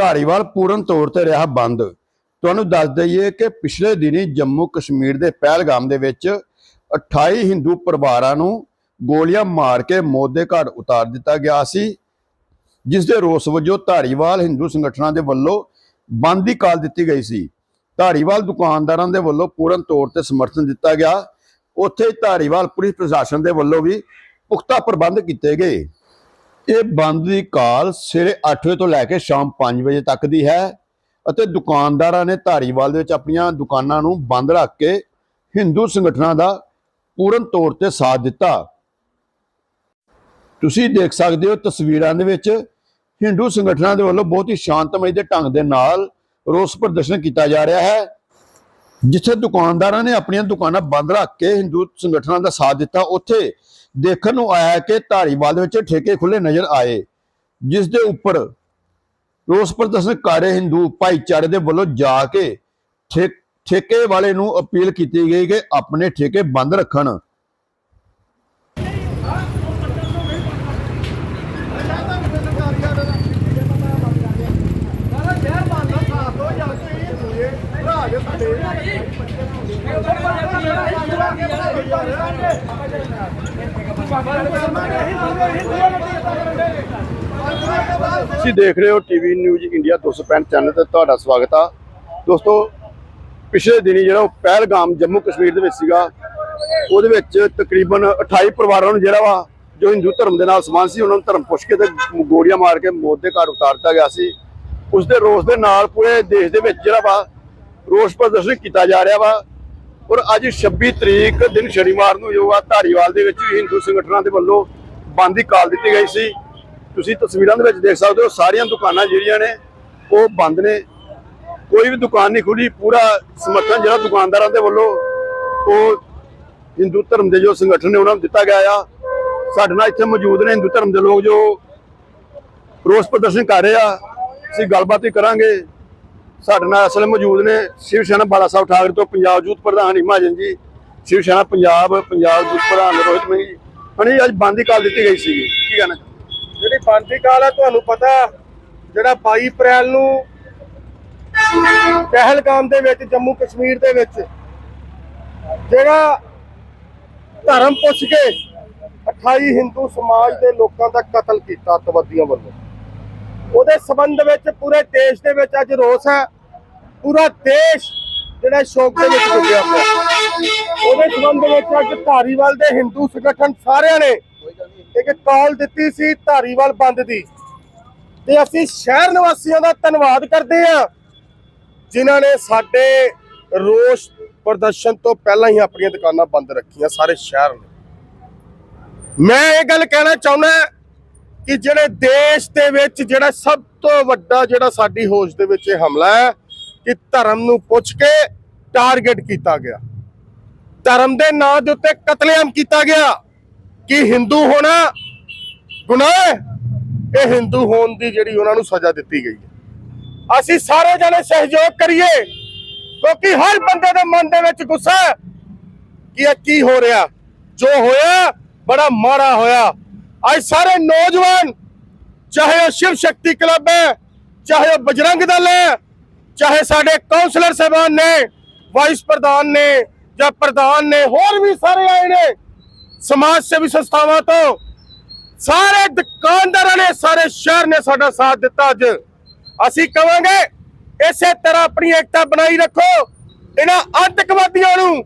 ਧਾਰੀਵਾਲ ਪੂਰਨ ਤੌਰ ਤੇ ਰਿਹਾ ਬੰਦ। ਤੁਹਾਨੂੰ ਦੱਸ ਦਈਏ ਕਿ ਪਿਛਲੇ ਦਿਨੀ ਜੰਮੂ ਕਸ਼ਮੀਰ ਦੇ ਪਹਿਲਗਾਮ ਦੇ ਵਿੱਚ 28 ਹਿੰਦੂ ਪਰਿਵਾਰਾਂ ਨੂੰ ਗੋਲੀਆਂ ਮਾਰ ਕੇ ਮੌਤ ਦੇ ਘਾਟ ਉਤਾਰ ਦਿੱਤਾ ਗਿਆ ਸੀ, ਜਿਸ ਦੇ ਰੋਸ ਵਜੋਂ ਧਾਰੀਵਾਲ ਹਿੰਦੂ ਸੰਗਠਨਾਂ ਦੇ ਵੱਲੋਂ ਬੰਦ ਦੀ ਕਾਲ ਦਿੱਤੀ ਗਈ ਸੀ। ਧਾਰੀਵਾਲ ਦੁਕਾਨਦਾਰਾਂ ਦੇ ਵੱਲੋਂ ਪੂਰਨ ਤੌਰ ਤੇ ਸਮਰਥਨ ਦਿੱਤਾ ਗਿਆ। ਉੱਥੇ ਧਾਰੀਵਾਲ ਪੁਲਿਸ ਪ੍ਰਸ਼ਾਸਨ ਦੇ ਵੱਲੋਂ ਵੀ ਪੁਖਤਾ ਪ੍ਰਬੰਧ ਕੀਤੇ ਗਏ। ਇਹ ਬੰਦ ਦੀ ਕਾਲ ਸਵੇਰੇ 8 ਵਜੇ ਤੋਂ ਲੈ ਕੇ ਸ਼ਾਮ 5 ਵਜੇ ਤੱਕ ਦੀ ਹੈ ਅਤੇ ਦੁਕਾਨਦਾਰਾਂ ਨੇ ਧਾਰੀਵਾਲ ਦੇ ਵਿੱਚ ਆਪਣੀਆਂ ਦੁਕਾਨਾਂ ਨੂੰ ਬੰਦ ਰੱਖ ਕੇ ਹਿੰਦੂ ਸੰਗਠਨਾਂ ਦਾ ਪੂਰਨ ਤੌਰ ਤੇ ਸਾਥ ਦਿੱਤਾ। ਤੁਸੀਂ ਦੇਖ ਸਕਦੇ ਹੋ ਤਸਵੀਰਾਂ ਦੇ ਵਿੱਚ ਹਿੰਦੂ ਸੰਗਠਨਾਂ ਦੇ ਵੱਲੋਂ ਬਹੁਤ ਹੀ ਸ਼ਾਂਤਮਈ ਦੇ ਢੰਗ ਦੇ ਨਾਲ ਰੋਸ ਪ੍ਰਦਰਸ਼ਨ ਕੀਤਾ ਜਾ ਰਿਹਾ ਹੈ, ਜਿੱਥੇ ਦੁਕਾਨਦਾਰਾਂ ਨੇ ਆਪਣੀਆਂ ਦੁਕਾਨਾਂ ਬੰਦ ਰੱਖ ਕੇ ਹਿੰਦੂ ਸੰਗਠਨਾਂ ਦਾ ਸਾਥ ਦਿੱਤਾ। ਉੱਥੇ ਦੇਖਣ ਨੂੰ ਆਇਆ ਕਿ ਧਾਰੀਵਾਲ ਵਿੱਚ ਠੇਕੇ ਖੁੱਲੇ ਨਜ਼ਰ ਆਏ, ਜਿਸ ਦੇ ਉੱਪਰ ਰੋਸ ਪ੍ਰਦਰਸ਼ਨ ਕਰ ਰਹੇ ਹਿੰਦੂ ਭਾਈਚਾਰੇ ਦੇ ਵੱਲੋਂ ਜਾ ਕੇ ਠੇ- ਠੇਕੇ ਵਾਲੇ ਨੂੰ ਅਪੀਲ ਕੀਤੀ ਗਈ ਕਿ ਆਪਣੇ ਠੇਕੇ ਬੰਦ ਰੱਖਣ। ਤੁਸੀਂ ਦੇਖ ਰਹੇ ਹੋ ਟੀਵੀ ਨਿਊਜ਼ ਇੰਡੀਆ 265 ਚੈਨਲ ਤੇ ਤੁਹਾਡਾ ਸਵਾਗਤ ਆ। ਦੋਸਤੋ, ਪਿਛਲੇ ਦਿਨੀ ਜਿਹੜਾ ਉਹ ਪਹਿਲਗਾਮ ਜੰਮੂ ਕਸ਼ਮੀਰ ਦੇ ਵਿੱਚ ਸੀਗਾ, ਉਹਦੇ ਵਿੱਚ ਤਕਰੀਬਨ 28 ਪਰਿਵਾਰਾਂ ਨੂੰ ਜਿਹੜਾ ਵਾ, ਜੋ ਹਿੰਦੂ ਧਰਮ ਦੇ ਨਾਲ ਸਮਾਨ ਸੀ, ਉਹਨਾਂ ਨੂੰ ਧਰਮ ਪੁੱਛ ਕੇ ਤੇ ਗੋਲੀਆਂ ਮਾਰ ਕੇ ਮੌਤ ਦੇ ਘਰ ਉਤਾਰ ਦਿੱਤਾ ਗਿਆ ਸੀ। ਉਸ ਦੇ ਰੋਸ ਦੇ ਨਾਲ ਪੂਰੇ ਦੇਸ਼ ਦੇ ਵਿੱਚ ਜਿਹੜਾ ਵਾ, ਰੋਸ ਪ੍ਰਦਰਸ਼ਨ ਕੀਤਾ ਜਾ ਰਿਹਾ ਵਾ। ਔਰ ਅੱਜ 26 ਤਰੀਕ ਦਿਨ ਸ਼ਨੀਵਾਰ ਨੂੰ ਜੋ ਆ ਧਾਰੀਵਾਲ ਦੇ ਵਿੱਚ ਵੀ ਹਿੰਦੂ ਸੰਗਠਨਾਂ ਦੇ ਵੱਲੋਂ ਬੰਦ ਦੀ ਕਾਲ ਦਿੱਤੀ ਗਈ ਸੀ। ਤੁਸੀਂ ਤਸਵੀਰਾਂ ਦੇ ਵਿੱਚ ਦੇਖ ਸਕਦੇ ਹੋ, ਸਾਰੀਆਂ ਦੁਕਾਨਾਂ ਜਿਹੜੀਆਂ ਨੇ, ਉਹ ਬੰਦ ਨੇ। ਕੋਈ ਵੀ ਦੁਕਾਨ ਨਹੀਂ ਖੁੱਲੀ ਪੂਰਾ ਸਮਰਥਨ ਜਿਹੜਾ ਦੁਕਾਨਦਾਰਾਂ ਦੇ ਵੱਲੋਂ, ਉਹ ਹਿੰਦੂ ਧਰਮ ਦੇ ਜੋ ਸੰਗਠਨ ਨੇ ਉਹਨਾਂ ਨੂੰ ਦਿੱਤਾ ਗਿਆ ਆ। ਸਾਡੇ ਨਾਲ ਇੱਥੇ ਮੌਜੂਦ ਨੇ ਹਿੰਦੂ ਧਰਮ ਦੇ ਲੋਕ ਜੋ ਰੋਸ ਪ੍ਰਦਰਸ਼ਨ ਕਰ ਰਹੇ ਆ। ਅਸੀਂ ਗੱਲਬਾਤ ਵੀ ਕਰਾਂਗੇ। ਸਾਡੇ ਨਾਲ ਅਸਲ ਮੌਜੂਦ ਨੇ ਸ਼ਿਵ ਸੈਨਾ ਬਾਲਾ ਸਾਹਿਬ ਠਾਕਰੇ ਤੋਂ ਪੰਜਾਬ ਯੂਥ ਪ੍ਰਧਾਨ ਹਿਮਾਜਨ ਜੀ, ਸ਼ਿਵ ਸੈਨਾ ਪੰਜਾਬ ਪੰਜਾਬ ਯੂਥ ਪ੍ਰਧਾਨ ਰੋਹਿਤ ਮਹਿ ਜੀ। ਹਣੀ ਅੱਜ ਬੰਦ ਕਾਲ ਦਿੱਤੀ ਗਈ ਸੀ ਕੀ ਕਹਿਣਾ ਜਿਹੜੀ ਬੰਦੀ ਕਾਲ ਹੈ ਤੁਹਾਨੂੰ ਪਤਾ, ਜਿਹੜਾ 22 ਅਪ੍ਰੈਲ ਨੂੰ ਪਹਿਲਗਾਮ ਦੇ ਵਿੱਚ, ਜੰਮੂ ਕਸ਼ਮੀਰ ਦੇ ਵਿੱਚ ਜਿਹੜਾ ਧਰਮ ਪੁੱਛ ਕੇ 28 ਹਿੰਦੂ ਸਮਾਜ ਦੇ ਲੋਕਾਂ ਦਾ ਕਤਲ ਕੀਤਾ ਅੱਤਵਾਦੀਆਂ ਵੱਲੋਂ। ਉਹਦੇ ਸਬੰਧ ਵਿੱਚ ਪੂਰੇ ਦੇਸ਼ ਦੇ ਵਿੱਚ ਅੱਜ ਰੋਸ ਹੈ। ਪੂਰਾ ਦੇਸ਼ ਜਿਹੜਾ ਸ਼ੋਕ ਦੇ ਵਿੱਚ ਡੁੱਬਿਆ ਪਿਆ। ਉਹਦੇ ਸਬੰਧ ਵਿੱਚ ਅੱਜ ਧਾਰੀਵਾਲ ਦੇ ਹਿੰਦੂ ਸੰਗਠਨ ਸਾਰਿਆਂ ਨੇ ਇੱਕ ਕਾਲ ਦਿੱਤੀ ਸੀ ਧਾਰੀਵਾਲ ਬੰਦ ਦੀ। ਤੇ ਅਸੀਂ ਸ਼ਹਿਰ ਨਿਵਾਸੀਆਂ ਦਾ ਧੰਨਵਾਦ ਕਰਦੇ ਹਾਂ, ਜਿਨ੍ਹਾਂ ਨੇ ਸਾਡੇ ਰੋਸ ਪ੍ਰਦਰਸ਼ਨ ਤੋਂ ਪਹਿਲਾਂ ਹੀ ਆਪਣੀਆਂ ਦੁਕਾਨਾਂ ਬੰਦ ਰੱਖੀਆਂ ਸਾਰੇ ਸ਼ਹਿਰ ਨੇ। ਮੈਂ ਇਹ ਗੱਲ ਕਹਿਣਾ ਚਾਹੁੰਦਾ ਕਿ ਜਿਹੜੇ ਦੇਸ਼ ਦੇ ਵਿੱਚ ਜਿਹੜਾ ਸਭ ਤੋਂ ਵੱਡਾ ਜਿਹੜਾ ਸਾਡੀ ਹੋਸ਼ ਦੇ ਵਿੱਚ ਇਹ ਹਮਲਾ ਹੈ ਕਿ ਧਰਮ ਨੂੰ ਪੁੱਛ ਕੇ ਟਾਰਗੇਟ ਕੀਤਾ ਗਿਆ। ਧਰਮ ਦੇ ਨਾਂ ਦੇ ਉੱਤੇ ਕਤਲੇਆਮ ਕੀਤਾ ਗਿਆ। ਕਿ ਹਿੰਦੂ ਹੋਣਾ? ਗੁਨਾਹ ਹੈ? ਇਹ ਹਿੰਦੂ ਹੋਣ ਦੀ ਜਿਹੜੀ ਉਹਨਾਂ ਨੂੰ ਸਜ਼ਾ ਦਿੱਤੀ ਗਈ ਹੈ। ਅਸੀਂ ਸਾਰੇ ਜਣੇ ਸਹਿਯੋਗ ਕਰੀਏ। ਕਿਉਂਕਿ ਹਰ ਬੰਦੇ ਦੇ ਮਨ ਦੇ ਵਿੱਚ ਗੁੱਸਾ ਹੈ ਕਿ ਇਹ ਕੀ ਹੋ ਰਿਹਾ। ਜੋ ਹੋਇਆ, ਬੜਾ ਮਾੜਾ ਹੋਇਆ। ਅੱਜ ਸਾਰੇ ਨੌਜਵਾਨ, ਚਾਹੇ ਉਹ ਸ਼ਿਵ ਸ਼ਕਤੀ ਕਲੱਬ ਹੈ, ਚਾਹੇ ਉਹ ਬਜਰੰਗ ਦਲ ਹੈ, ਚਾਹੇ ਸਾਡੇ ਕਾਉਂਸਲਰ ਸਾਹਿਬਾਨ ਨੇ, ਵਾਈਸ ਪ੍ਰਧਾਨ ਨੇ ਜਾਂ ਪ੍ਰਧਾਨ ਨੇ, ਹੋਰ ਵੀ ਸਾਰੇ ਆਏ ਨੇ, ਸਮਾਜ ਸੇਵੀ ਸੰਸਥਾਵਾਂ ਤੋਂ, ਸਾਰੇ ਦੁਕਾਨਦਾਰਾਂ ਨੇ, ਸਾਰੇ ਸ਼ਹਿਰ ਨੇ ਸਾਡਾ ਸਾਥ ਦਿੱਤਾ ਅੱਜ। ਅਸੀਂ ਕਵਾਂਗੇ, ਇਸੇ ਤਰ੍ਹਾਂ ਆਪਣੀ ਏਕਤਾ ਬਣਾਈ ਰੱਖੋ, ਇਹਨਾਂ ਆਤੰਕਵਾਦੀਆਂ ਨੂੰ,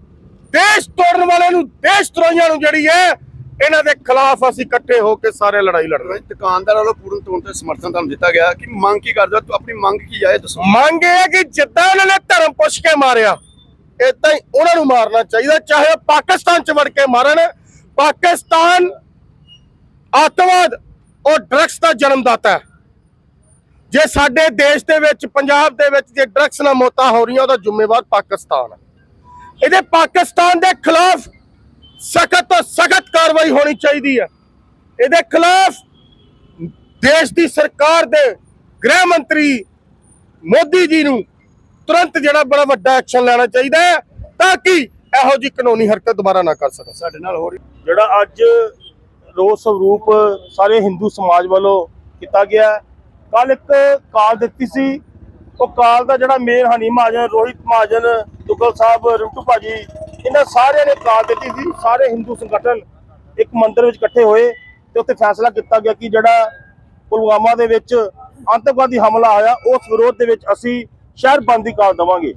ਦੇਸ਼ ਤੋੜਨ ਵਾਲਿਆਂ ਨੂੰ, ਦੇਸ਼ ਧਰੋਹੀਆਂ ਨੂੰ ਜਿਹੜੀ ਹੈ ਇਹਨਾਂ ਦੇ ਖਿਲਾਫ ਅਸੀਂ ਇਕੱਠੇ ਹੋ ਕੇ ਸਾਰੇ ਲੜਾਈ ਲੜਨਾ ਦੁਕਾਨਦਾਰਾਂ ਵੱਲੋਂ ਪੂਰਨ ਤੌਰ ਤੇ ਸਮਰਥਨ ਤੁਹਾਨੂੰ ਦਿੱਤਾ ਗਿਆ ਕਿ ਮੰਗ ਕੀ ਕਰਦੇ ਹੋ? ਤੂੰ ਆਪਣੀ ਮੰਗ ਕੀ ਜਾਏ ਦੱਸੋ। ਮੰਗ ਇਹ ਹੈ ਕਿ ਜਿੱਦਾਂ ਉਹਨਾਂ ਨੇ ਧਰਮ ਪੁੱਛ ਕੇ ਮਾਰਿਆ ਏਦਾਂ ਹੀ ਉਹਨਾਂ ਨੂੰ ਮਾਰਨਾ ਚਾਹੀਦਾ ਚਾਹੇ ਉਹ ਪਾਕਿਸਤਾਨ ਚ ਵੜ ਕੇ ਮਾਰਨ। ਪਾਕਿਸਤਾਨ ਅੱਤਵਾਦ ਔਰ ਡਰੱਗਸ ਦਾ ਜਨਮਦਾਤਾ ਹੈ। ਜੇ ਸਾਡੇ ਦੇਸ਼ ਦੇ ਵਿੱਚ ਪੰਜਾਬ ਦੇ ਵਿੱਚ ਜੇ ਡਰੱਗਸ ਨਾਲ ਮੌਤਾਂ ਹੋ ਰਹੀਆਂ ਉਹਦਾ ਜ਼ਿੰਮੇਵਾਰ ਪਾਕਿਸਤਾਨ ਹੈ। ਇਹਦੇ ਪਾਕਿਸਤਾਨ ਦੇ ਖਿਲਾਫ ਸਖਤ ਤੋਂ ਸਖਤ ਕਾਰਵਾਈ ਹੋਣੀ ਚਾਹੀਦੀ ਹੈ। ਇਹਦੇ ਖਿਲਾਫ ਦੇਸ਼ ਦੀ ਸਰਕਾਰ ਦੇ ਗ੍ਰਹਿ ਮੰਤਰੀ ਮੋਦੀ ਜੀ ਨੂੰ ਤੁਰੰਤ ਜਿਹੜਾ ਬੜਾ ਵੱਡਾ ਐਕਸ਼ਨ ਲੈਣਾ ਚਾਹੀਦਾ ਹੈ ਤਾਂ ਕਿ ਇਹੋ ਜਿਹੀ ਕਾਨੂੰਨੀ ਹਰਕਤ ਦੁਬਾਰਾ ਨਾ ਕਰ ਸਕਣ। ਸਾਡੇ ਨਾਲ ਹੋਰ ਜਿਹੜਾ ਅੱਜ ਰੋਸ ਸਰੂਪ ਸਾਰੇ ਹਿੰਦੂ ਸਮਾਜ ਵੱਲੋਂ ਕੀਤਾ ਗਿਆ ਕੱਲ ਇੱਕ ਕਾਲ ਦਿੱਤੀ ਸੀ। ਉਹ ਕਾਲ ਦਾ ਜਿਹੜਾ ਮੇਨ ਹਨੀ ਮਹਾਜਨ, ਰੋਹਿਤ ਮਹਾਜਨ, ਦੁੱਗਲ ਸਾਹਿਬ, ਰਿੰਟੂ ਭਾਜੀ ਇਹਨਾਂ ਸਾਰਿਆਂ ਨੇ ਕਾਲ ਦਿੱਤੀ ਸੀ, ਸਾਰੇ ਹਿੰਦੂ ਸੰਗਠਨ ਇੱਕ ਮੰਦਿਰ ਵਿੱਚ ਇਕੱਠੇ ਹੋਏ ਤੇ ਉੱਥੇ ਫੈਸਲਾ ਕੀਤਾ ਗਿਆ ਕਿ ਜਿਹੜਾ ਪੁਲਵਾਮਾ ਦੇ ਵਿੱਚ ਅੰਤਰਵਾਦੀ ਹਮਲਾ ਹੋਇਆ, ਉਸ ਵਿਰੋਧ ਦੇ ਵਿੱਚ ਅਸੀਂ ਸ਼ਹਿਰ ਬੰਦ ਦੀ ਕਾਲ ਦਵਾਂਗੇ।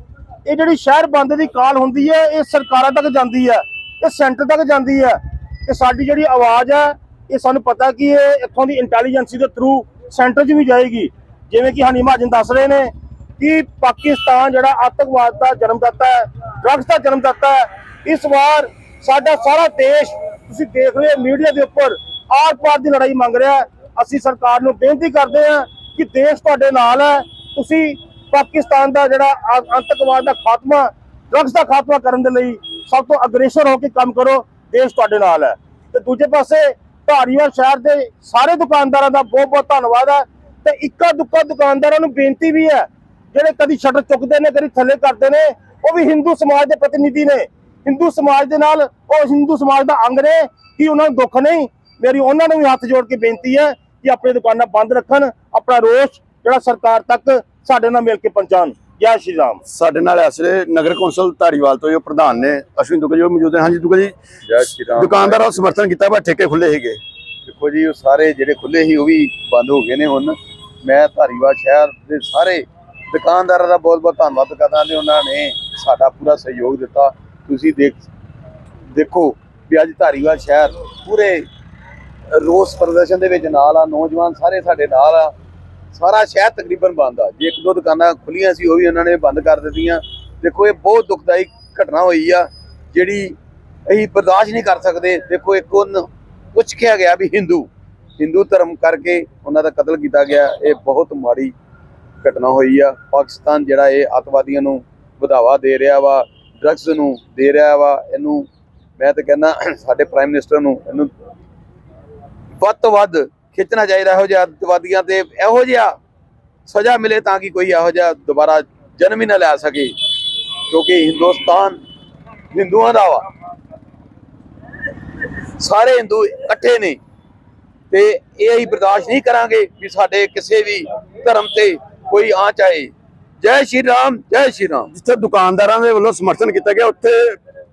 ਇਹ ਜਿਹੜੀ ਸ਼ਹਿਰ ਬੰਦ ਦੀ ਕਾਲ ਹੁੰਦੀ ਹੈ, ਇਹ ਸਰਕਾਰਾਂ ਤੱਕ ਜਾਂਦੀ ਹੈ, ਇਹ ਸੈਂਟਰ ਤੱਕ ਜਾਂਦੀ ਹੈ। ਤੇ ਸਾਡੀ ਜਿਹੜੀ ਆਵਾਜ਼ ਹੈ, ਇਹ ਸਾਨੂੰ ਪਤਾ ਕਿ ਇਹ ਇੱਥੋਂ ਦੀ ਇੰਟੈਲੀਜੈਂਸੀ ਦੇ ਥਰੂ ਸੈਂਟਰ 'ਚ ਵੀ ਜਾਏਗੀ। ਜਿਵੇਂ ਕਿ ਹਨੀ ਮਹਾਜਨ ਦੱਸ ਰਹੇ ਨੇ ਕਿ ਪਾਕਿਸਤਾਨ ਜਿਹੜਾ ਆਤੰਕਵਾਦ ਦਾ ਜਨਮਦਾਤਾ ਹੈ ਡਰੱਗਸ ਦਾ ਜਨਮਦਾਤਾ ਹੈ। ਇਸ ਵਾਰ ਸਾਡਾ ਸਾਰਾ ਦੇਸ਼, ਤੁਸੀਂ ਦੇਖ ਰਹੇ ਹੋ ਮੀਡੀਆ ਦੇ ਉੱਪਰ, ਆਰ ਪਾਰ ਦੀ ਲੜਾਈ ਮੰਗ ਰਿਹਾ ਅਸੀਂ ਸਰਕਾਰ ਨੂੰ ਬੇਨਤੀ ਕਰਦੇ ਹਾਂ ਕਿ ਦੇਸ਼ ਤੁਹਾਡੇ ਨਾਲ ਹੈ। ਤੁਸੀਂ ਪਾਕਿਸਤਾਨ ਦਾ ਜਿਹੜਾ ਆ- ਆਤੰਕਵਾਦ ਦਾ ਖਾਤਮਾ, ਡਰੱਗਸ ਦਾ ਖਾਤਮਾ ਕਰਨ ਦੇ ਲਈ ਸਭ ਤੋਂ ਅਗਰੇਸਰ ਹੋ ਕੇ ਕੰਮ ਕਰੋ। ਦੇਸ਼ ਤੁਹਾਡੇ ਨਾਲ ਹੈ। ਤੇ ਦੂਜੇ ਪਾਸੇ ਧਾਰੀਵਾਲ ਸ਼ਹਿਰ ਦੇ ਸਾਰੇ ਦੁਕਾਨਦਾਰਾਂ ਦਾ ਬਹੁਤ ਬਹੁਤ ਧੰਨਵਾਦ ਹੈ। ਤੇ ਇੱਕਾ ਦੁੱਕਾ ਦੁਕਾਨਦਾਰਾਂ ਨੂੰ ਬੇਨਤੀ ਵੀ ਹੈ, ਜਿਹੜੇ ਕਦੀ ਸ਼ਟਰ ਚੁੱਕਦੇ ਨੇ, ਕਦੀ ਥੱਲੇ ਕਰਦੇ ਨੇ ਉਹ ਵੀ ਹਿੰਦੂ ਸਮਾਜ ਦੇ ਪ੍ਰਤੀਨਿਧੀ ਨੇ। ਹਿੰਦੂ ਸਮਾਜ ਦੇ ਨਾਲ ਉਹ ਹਿੰਦੂ ਸਮਾਜ ਦਾ ਅੰਗ ਨੇ ਕਿ ਉਹਨਾਂ ਨੂੰ ਦੁੱਖ ਨਹੀਂ? ਮੇਰੀ ਉਹਨਾਂ ਨੂੰ ਵੀ ਹੱਥ ਜੋੜ ਕੇ ਬੇਨਤੀ ਹੈ ਕਿ ਆਪਣੀ ਦੁਕਾਨਾਂ ਬੰਦ ਰੱਖਣ ਆਪਣਾ ਰੋਸ ਜਿਹੜਾ ਸਰਕਾਰ ਤੱਕ ਸਾਡੇ ਨਾਲ ਮਿਲ ਕੇ ਪਹੁੰਚਾਉਣ। ਜੈ ਸ਼੍ਰੀ ਰਾਮ। ਸਾਡੇ ਨਾਲ ਇਸ ਵੇਲੇ ਨਗਰ ਕੌਂਸਲ ਧਾਰੀਵਾਲ ਤੋਂ ਜੋ ਪ੍ਰਧਾਨ ਨੇ ਅਸ਼ਵਿਨ ਦੁੱਗਲ ਜੀ ਮੌਜੂਦ ਨੇ। ਹਾਂਜੀ ਦੁੱਗਲ ਜੀ ਜੈ ਸ਼੍ਰੀ ਰਾਮ। ਦੁਕਾਨਦਾਰਾਂ ਦਾ ਸਮਰਥਨ ਕੀਤਾ ਪਰ ਠੇਕੇ ਖੁੱਲੇ ਸੀਗੇ। ਦੇਖੋ ਜੀ ਉਹ ਸਾਰੇ ਜਿਹੜੇ ਖੁੱਲੇ ਸੀ ਉਹ ਵੀ ਬੰਦ ਹੋ ਗਏ ਨੇ ਹੁਣ। ਮੈਂ ਧਾਰੀਵਾਲ ਸ਼ਹਿਰ ਦੇ ਸਾਰੇ ਦੁਕਾਨਦਾਰਾਂ ਦਾ ਬਹੁਤ ਬਹੁਤ ਧੰਨਵਾਦ ਕਰਦਾ ਨੇ ਉਹਨਾਂ ਨੇ। ਸਾਡਾ ਪੂਰਾ ਸਹਿਯੋਗ ਦਿੱਤਾ। ਤੁਸੀਂ ਦੇਖ, ਦੇਖੋ ਵੀ ਅੱਜ ਧਾਰੀਵਾਲ ਸ਼ਹਿਰ ਪੂਰੇ ਰੋਸ ਪ੍ਰਦਰਸ਼ਨ ਦੇ ਵਿੱਚ ਨਾਲ ਆ, ਨੌਜਵਾਨ ਸਾਰੇ ਸਾਡੇ ਨਾਲ ਆ। ਸਾਰਾ ਸ਼ਹਿਰ ਤਕਰੀਬਨ ਬੰਦ ਆ। ਜੇ ਇੱਕ ਦੋ ਦੁਕਾਨਾਂ ਖੁੱਲੀਆਂ ਸੀ, ਉਹ ਵੀ ਉਹਨਾਂ ਨੇ ਬੰਦ ਕਰ ਦਿੱਤੀਆਂ। ਦੇਖੋ, ਇਹ ਬਹੁਤ ਦੁਖਦਾਈ ਘਟਨਾ ਹੋਈ ਆ, ਜਿਹੜੀ ਅਸੀਂ ਬਰਦਾਸ਼ਤ ਨਹੀਂ ਕਰ ਸਕਦੇ। ਦੇਖੋ, ਇੱਕ ਉਹਨੂੰ ਪੁੱਛ ਕਿਹਾ ਗਿਆ ਵੀ ਹਿੰਦੂ। ਹਿੰਦੂ ਧਰਮ ਕਰਕੇ ਉਹਨਾਂ ਦਾ ਕਤਲ ਕੀਤਾ ਗਿਆ। ਇਹ ਬਹੁਤ ਮਾੜੀ ਘਟਨਾ ਹੋਈ ਆ। ਪਾਕਿਸਤਾਨ ਜਿਹੜਾ ਇਹ ਅੱਤਵਾਦੀਆਂ ਨੂੰ ਵਧਾਵਾ ਦੇ ਰਿਹਾ ਵਾ ਡਰੱਗਸ ਨੂੰ ਦੇ ਰਿਹਾ ਵਾ, ਇਹਨੂੰ ਮੈਂ ਤਾਂ ਕਹਿੰਦਾ ਸਾਡੇ ਪ੍ਰਾਈਮ ਮਿਨਿਸਟਰ ਨੂੰ ਇਹਨੂੰ ਵੱਧ ਤੋਂ ਵੱਧ ਖਿੱਚਣਾ ਚਾਹੀਦਾ ਇਹੋ ਜਿਹਾ ਅੱਤਵਾਦੀਆਂ ਤੇ ਇਹੋ ਜਿਹਾ ਸਜ਼ਾ ਮਿਲੇ ਤਾਂ ਕਿ ਕੋਈ ਇਹੋ ਜਿਹਾ ਦੁਬਾਰਾ ਜਨਮ ਹੀ ਨਾ ਲੈ ਸਕੇ, ਕਿਉਂਕਿ ਹਿੰਦੁਸਤਾਨ ਹਿੰਦੂਆਂ ਦਾ ਵਾ। ਸਾਰੇ ਹਿੰਦੂ ਇਕੱਠੇ ਨੇ ਤੇ ਇਹ ਅਸੀਂ ਬਰਦਾਸ਼ਤ ਨਹੀਂ ਕਰਾਂਗੇ ਵੀ ਸਾਡੇ ਕਿਸੇ ਵੀ ਧਰਮ ਤੇ ਕੋਈ ਆ ਆਏ ਜੈ ਸ਼੍ਰੀ ਰਾਮ ਜੈ ਸ਼੍ਰੀ ਰਾਮ। ਜਿੱਥੇ ਦੁਕਾਨਦਾਰਾਂ ਦੇ ਵੱਲੋਂ ਸਮਰਥਨ ਕੀਤਾ ਗਿਆ ਉੱਥੇ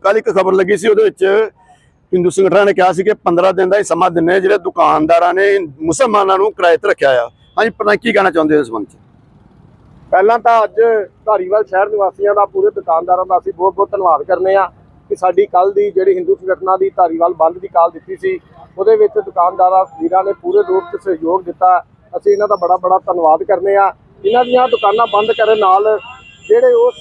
ਕੱਲ ਇੱਕ ਖਬਰ ਲੱਗੀ ਸੀ ਉਹਦੇ ਵਿੱਚ ਹਿੰਦੂ ਸੰਗਠਨਾਂ ਨੇ ਕਿਹਾ ਸੀ ਕਿ 15 ਦਿਨ ਦਾ ਹੀ ਸਮਾਂ ਦਿੰਨੇ ਜਿਹੜੇ ਦੁਕਾਨਦਾਰਾਂ ਨੇ ਮੁਸਲਮਾਨਾਂ ਨੂੰ ਕਿਰਾਏ ਤੇ ਰੱਖਿਆ ਆ। ਹਾਂਜੀ ਪਤਾ ਕੀ ਕਹਿਣਾ ਚਾਹੁੰਦੇ ਹੋ ਇਸ ਸੰਬੰਧ ਚ? ਪਹਿਲਾਂ ਤਾਂ ਅੱਜ ਧਾਰੀਵਾਲ ਸ਼ਹਿਰ ਨਿਵਾਸੀਆਂ ਦਾ ਪੂਰੇ ਦੁਕਾਨਦਾਰਾਂ ਦਾ ਅਸੀਂ ਬਹੁਤ ਬਹੁਤ ਧੰਨਵਾਦ ਕਰਨੇ ਆ ਕਿ ਸਾਡੀ ਕੱਲ ਦੀ ਜਿਹੜੀ ਹਿੰਦੂ ਸੰਗਠਨਾਂ ਦੀ ਧਾਰੀਵਾਲ ਬੰਦ ਦੀ ਕਾਲ ਦਿੱਤੀ ਸੀ ਉਹਦੇ ਵਿੱਚ ਦੁਕਾਨਦਾਰਾਂ ਵੀਰਾਂ ਨੇ ਪੂਰੇ ਰੂਪ 'ਚ ਸਹਿਯੋਗ ਦਿੱਤਾ। ਅਸੀਂ ਇਹਨਾਂ ਦਾ ਬੜਾ ਬੜਾ ਧੰਨਵਾਦ ਕਰਨੇ ਆ। ਇਹਨਾਂ ਦੀਆਂ ਦੁਕਾਨਾਂ ਬੰਦ ਕਰਨ ਨਾਲ ਜਿਹੜੇ ਉਸ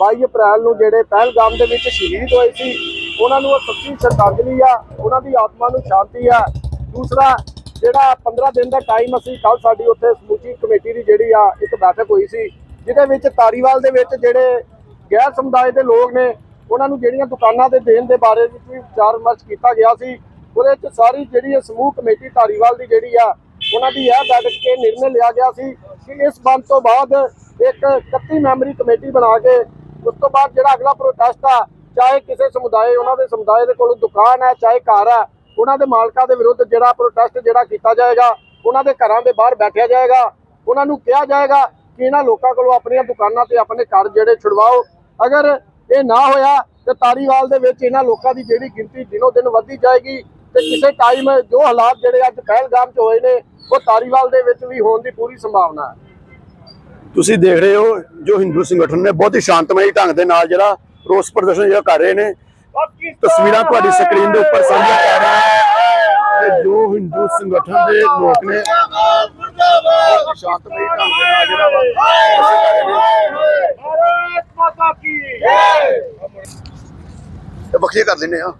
22 ਅਪ੍ਰੈਲ ਨੂੰ ਜਿਹੜੇ ਪਹਿਲਗਾਮ ਦੇ ਵਿੱਚ ਸ਼ਹੀਦ ਹੋਏ ਸੀ, ਉਹਨਾਂ ਨੂੰ ਉਹ ਸੱਚੀ ਸ਼ਰਧਾਂਜਲੀ ਆ, ਉਹਨਾਂ ਦੀ ਆਤਮਾ ਨੂੰ ਸ਼ਾਂਤੀ ਆ। ਦੂਸਰਾ, ਜਿਹੜਾ 15 ਦਿਨ ਦਾ ਟਾਈਮ ਅਸੀਂ ਕੱਲ ਸਾਡੀ ਉੱਥੇ ਸਮੁੱਚੀ ਕਮੇਟੀ ਦੀ ਜਿਹੜੀ ਆ, ਇੱਕ ਬੈਠਕ ਹੋਈ ਸੀ, ਜਿਹਦੇ ਵਿੱਚ ਤਾਰੀਵਾਲ ਦੇ ਵਿੱਚ ਜਿਹੜੇ ਗੈਰ ਸਮੁਦਾਇ ਦੇ ਲੋਕ ਨੇ, ਉਹਨਾਂ ਨੂੰ ਜਿਹੜੀਆਂ ਦੁਕਾਨਾਂ ਦੇ ਦੇਣ ਦੇ ਬਾਰੇ ਵਿੱਚ ਵੀ ਵਿਚਾਰ ਵਿਮਰਸ਼ ਕੀਤਾ ਗਿਆ ਸੀ, ਉਹਦੇ ਵਿੱਚ ਸਾਰੀ ਜਿਹੜੀ ਸਮੂਹ ਕਮੇਟੀ ਤਾਰੀਵਾਲ ਦੀ ਜਿਹੜੀ ਆ ਉਹਨਾਂ ਦੀ ਇਹ ਬੈਠਕ ਕੇ ਨਿਰਣੇ ਲਿਆ ਗਿਆ ਸੀ ਕਿ ਇਸ ਬੰਦ ਤੋਂ ਬਾਅਦ ਇੱਕ 31 ਮੈਂਬਰੀ ਕਮੇਟੀ ਬਣਾ ਕੇ ਉਸ ਤੋਂ ਬਾਅਦ ਜਿਹੜਾ ਅਗਲਾ ਪ੍ਰੋਟੈਸਟ ਆ, ਚਾਹੇ ਕਿਸੇ ਸਮੁਦਾਏ, ਉਹਨਾਂ ਦੇ ਸਮੁਦਾਇ ਦੇ ਕੋਲ ਦੁਕਾਨ ਹੈ, ਚਾਹੇ ਘਰ ਹੈ, ਉਹਨਾਂ ਦੇ ਮਾਲਕਾਂ ਦੇ ਵਿਰੁੱਧ ਜਿਹੜਾ ਪ੍ਰੋਟੈਸਟ ਜਿਹੜਾ ਕੀਤਾ ਜਾਏਗਾ, ਉਹਨਾਂ ਦੇ ਘਰਾਂ ਦੇ ਬਾਹਰ ਬੈਠਿਆ ਜਾਏਗਾ, ਉਹਨਾਂ ਨੂੰ ਕਿਹਾ ਜਾਏਗਾ ਕਿ ਇਹਨਾਂ ਲੋਕਾਂ ਕੋਲੋਂ ਆਪਣੀਆਂ ਦੁਕਾਨਾਂ ਤੇ ਆਪਣੇ ਘਰ ਜਿਹੜੇ ਛੁਡਵਾਓ। ਅਗਰ ਇਹ ਨਾ ਹੋਇਆ, ਤੇ ਤਾਰੀਵਾਲ ਦੇ ਵਿੱਚ ਇਹਨਾਂ ਲੋਕਾਂ ਦੀ ਜਿਹੜੀ ਗਿਣਤੀ ਦਿਨੋ ਦਿਨ ਵੱਧਦੀ ਜਾਏਗੀ, ਤੇ ਕਿਸੇ ਟਾਈਮ ਜੋ ਹਾਲਾਤ ਜਿਹੜੇ ਅੱਜ ਪਹਿਲਗਾਮ 'ਚ ਹੋਏ ਨੇ ਉਹ ਤਾਰੀਵਾਲ ਦੇ ਵਿੱਚ ਵੀ ਹੋਣ ਦੀ ਪੂਰੀ ਸੰਭਾਵਨਾ ਹੈ। ਤੁਸੀਂ ਦੇਖ ਰਹੇ ਹੋ ਜੋ ਹਿੰਦੂ ਸੰਗਠਨ ਨੇ ਬਹੁਤ ਹੀ ਸ਼ਾਂਤਮਈ ਢੰਗ ਦੇ ਨਾਲ ਜਿਹੜਾ ਰੋਸ ਪ੍ਰਦਰਸ਼ਨ ਜਿਹੜਾ ਕਰ ਰਹੇ ਨੇ। ਤਸਵੀਰਾਂ ਤੁਹਾਡੀ ਸਕਰੀਨ ਦੇ ਉੱਪਰ ਸਾਂਝਾ ਕਰ ਰਹੇ ਹਾਂ। ਸੰਗਠਨ ਦੇ ਲੋਕ ਨੇ ਸ਼ਾਂਤਮਈ ਢੰਗ ਦੇ ਨਾਲ ਜਿਹੜਾ ਵਾ ਅਸੀਂ ਕਰ ਰਹੇ ਨੇ। ਭਾਰਤ ਮਾਤਾ ਕੀ ਇਹ ਬਖਸ਼ੇ ਕਰ ਲੈਨੇ ਆ